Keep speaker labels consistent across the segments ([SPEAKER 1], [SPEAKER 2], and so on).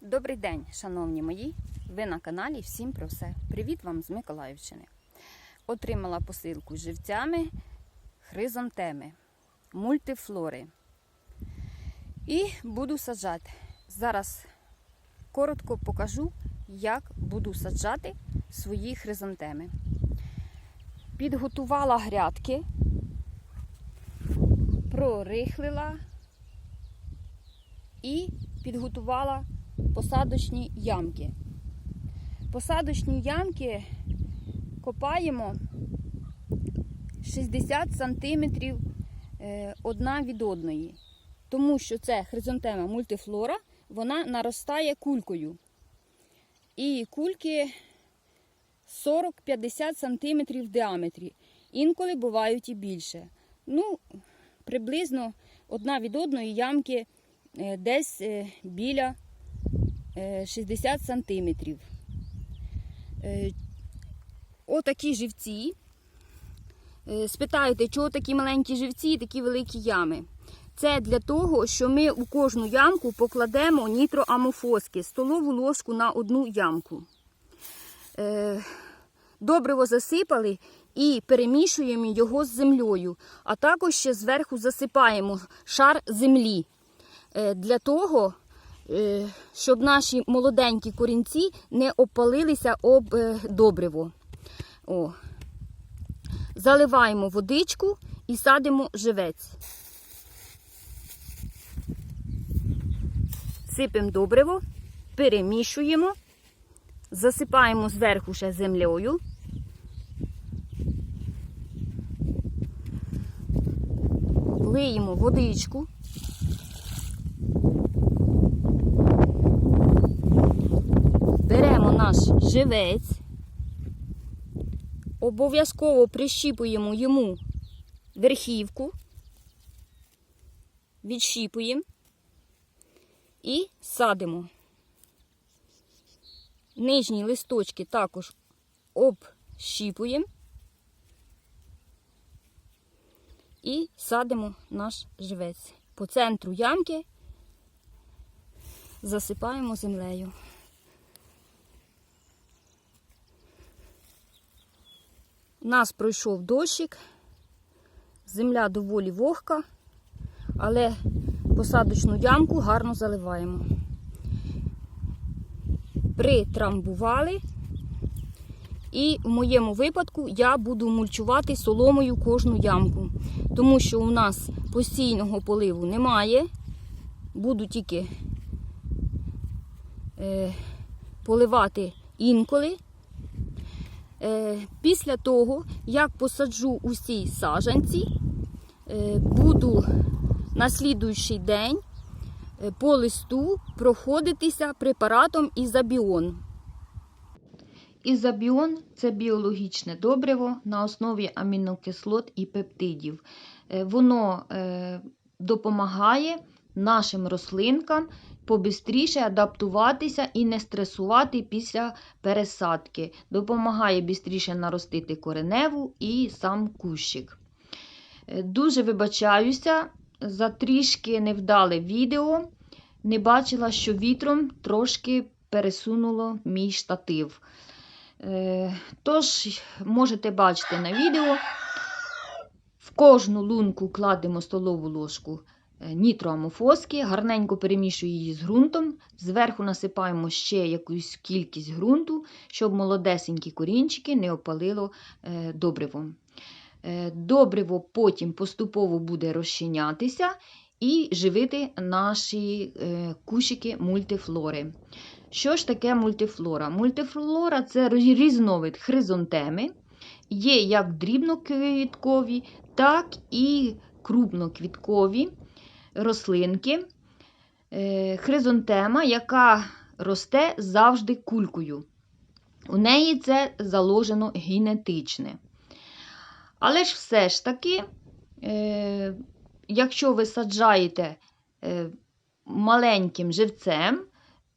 [SPEAKER 1] Добрий день, шановні мої! Ви на каналі Всім про все. Привіт вам з Миколаївщини. Отримала посилку з живцями, хризантеми, мультифлори. І буду саджати. Зараз коротко покажу, як буду саджати свої хризантеми. Підготувала грядки, прорихлила і підготувала посадочні ямки. Посадочні ямки копаємо 60 см одна від одної, тому що це хризантема мультифлора, вона наростає кулькою. І кульки 40-50 см в діаметрі. Інколи бувають і більше. Ну, приблизно одна від одної ямки е, десь е, біля е, 60 сантиметрів. Е, Отакі живці. Спитаєте, чого такі маленькі живці і такі великі ями? Це для того, що ми у кожну ямку покладемо нітроамофоски, столову ложку на одну ямку. Добриво засипали і перемішуємо його з землею, а також ще зверху засипаємо шар землі. Е, Для того, е, щоб наші молоденькі корінці не опалилися об е, добриво. О. Заливаємо водичку і садимо живець. Сипемо добриво, перемішуємо, засипаємо зверху ще землею. Лиємо водичку. Беремо наш живець, обов'язково прищіпуємо йому верхівку, відщіпуємо і садимо. Нижні листочки також общіпуємо і садимо наш живець. По центру ямки засипаємо землею. У нас пройшов дощик, земля доволі вогка, але посадочну ямку гарно заливаємо. Притрамбували, і в моєму випадку я буду мульчувати соломою кожну ямку, тому що у нас постійного поливу немає. Буду тільки е, поливати інколи. Е, після того, як посаджу усі саджанці, е, буду на слідуючий день е, по листу проходитися препаратом ізобіон. Ізобіон це біологічне добриво на основі амінокислот і пептидів. Е, Воно е, допомагає нашим рослинкам побистріше адаптуватися і не стресувати після пересадки. Допомагає бистріше наростити кореневу і сам кущик. Е, Дуже вибачаюся за трішки невдале відео. Не бачила, що вітром трошки пересунуло мій штатив. Е, Тож, можете бачити на відео, в кожну лунку кладемо столову ложку е, нітроамофоски, гарненько перемішуємо її з ґрунтом, зверху насипаємо ще якусь кількість ґрунту, щоб молодесенькі корінчики не опалило е, добривом. Добриво потім поступово буде розчинятися і живити наші кущики мультифлори. Що ж таке мультифлора? Мультифлора це різновид хризантеми. Є як дрібноквіткові, так і крупноквіткові рослинки. Е, Хризантема, яка росте завжди кулькою. У неї це заложено генетичне. Але ж все ж таки, е, якщо ви саджаєте е, маленьким живцем,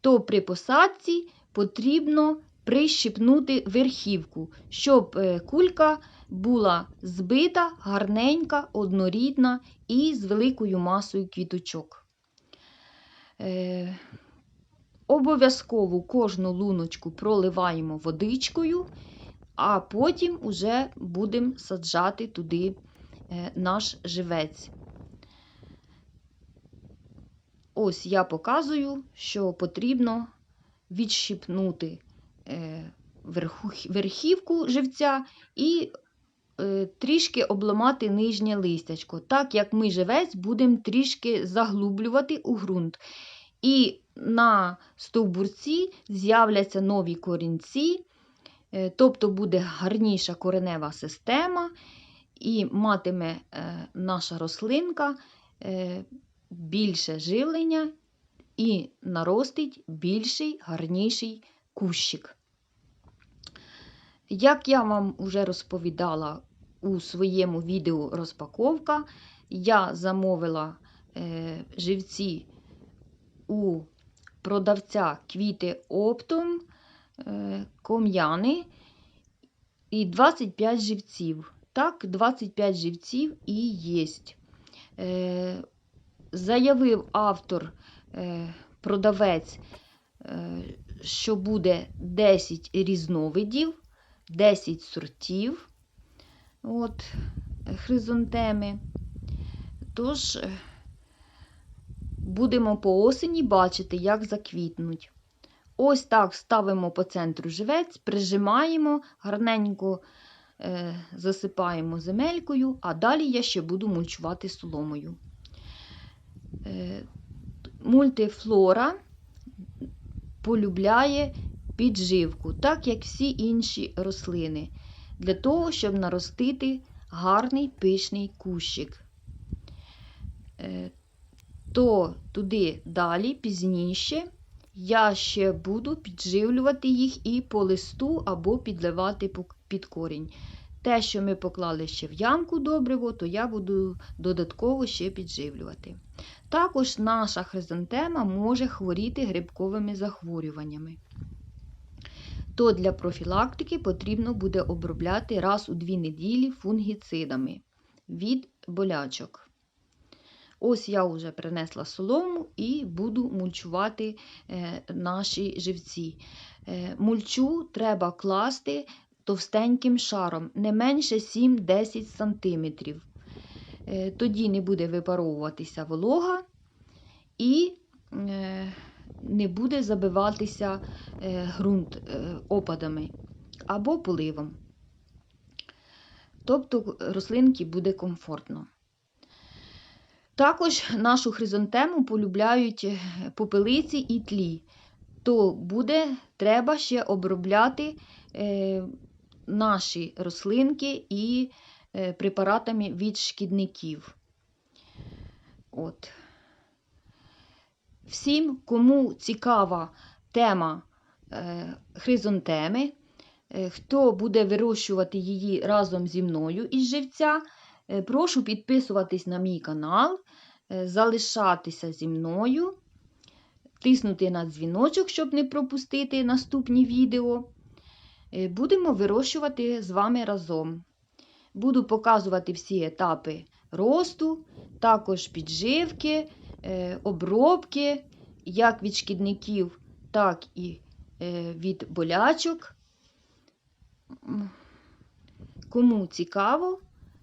[SPEAKER 1] то при посадці потрібно прищипнути верхівку, щоб е, кулька
[SPEAKER 2] була збита, гарненька, однорідна і з великою масою квіточок. Е, Обов'язково кожну луночку проливаємо водичкою, а потім уже будемо саджати туди е, наш живець. Ось я показую, що потрібно відщипнути е, верхівку живця і е, трішки обламати нижнє листячко, так як ми живець будемо трішки заглублювати у ґрунт. І на стовбурці з'являться нові корінці, е, тобто буде гарніша коренева система, і матиме наша рослинка більше живлення і наростить більший, гарніший кущик. Як я вам вже розповідала у своєму відео розпаковка, я замовила е, живці у продавця квіти оптом е, ком'яни і 25 живців. Так, 25 живців і є. Заявив автор, е, продавець, е, що буде 10 різновидів, 10 сортів от, хризантеми. Тож, е, будемо по осені бачити, як заквітнуть. Ось так ставимо по центру живець, прижимаємо, гарненько засипаємо земелькою, а далі я ще буду мульчувати соломою. Е, мультифлора полюбляє підживку, так як всі інші рослини, для того, щоб наростити гарний пишний кущик. Е, то туди далі, пізніше, я ще буду підживлювати їх і по листу або підливати під корінь. Те, що ми поклали ще в ямку добриво, то я буду додатково ще підживлювати. Також наша хризантема може хворіти грибковими захворюваннями. То для профілактики потрібно буде обробляти раз у дві неділі фунгіцидами від болячок. Ось я вже принесла солому і буду мульчувати е, наші живці. Е, мульчу треба класти товстеньким шаром, не менше 7-10 см. Е, тоді не буде випаровуватися волога і е, не буде забиватися е, ґрунт опадами або поливом. Тобто рослинки буде комфортно. Також нашу хризантему полюбляють попелиці і тлі, то буде треба ще обробляти наші рослинки і е, препаратами від шкідників. От. Всім, кому цікава тема е, хризантеми, е, хто буде вирощувати її разом зі мною із живця, прошу підписуватись на мій канал, залишатися зі мною, тиснути на дзвіночок, щоб не пропустити наступні відео. Е, Будемо вирощувати з вами разом. Буду показувати всі етапи росту, також підживки, е, обробки, як від шкідників, так і е, від болячок. Кому цікаво,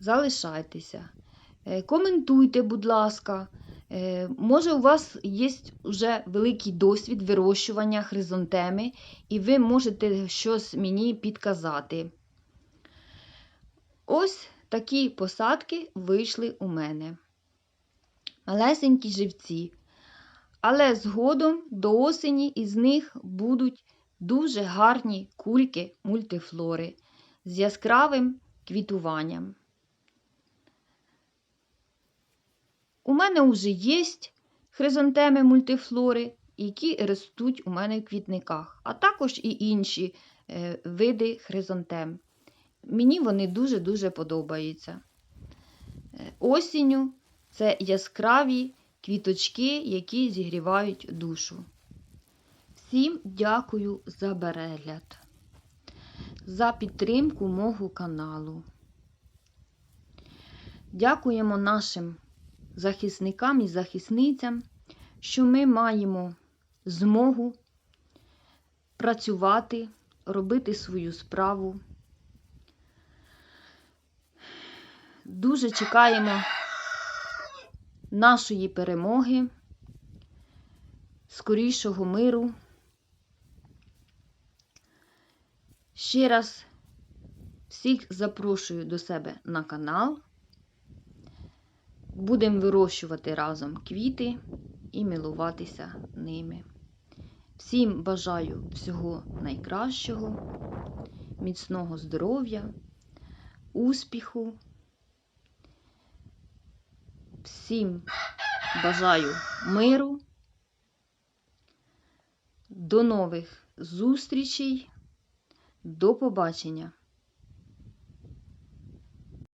[SPEAKER 2] залишайтеся. Коментуйте, будь ласка. Е, Може, у вас є вже великий досвід вирощування хризантеми, і ви можете щось мені підказати. Ось такі посадки вийшли у мене. Малесенькі живці. Але згодом до осені із них будуть дуже гарні кульки мультифлори з яскравим квітуванням. У мене вже є хризантеми мультифлори, які ростуть у мене в квітниках, а також і інші е, види хризантем. Мені вони дуже-дуже подобаються. Е, Осінню це яскраві квіточки, які зігрівають душу. Всім дякую за перегляд, за підтримку мого каналу. Дякуємо нашим захисникам і захисницям, що ми маємо змогу працювати, робити свою справу. Дуже чекаємо нашої перемоги, скорішого миру. Ще раз всіх запрошую до себе на канал. Будемо вирощувати разом квіти і милуватися ними. Всім бажаю всього найкращого, міцного здоров'я, успіху. Всім бажаю миру. До нових зустрічей. До побачення!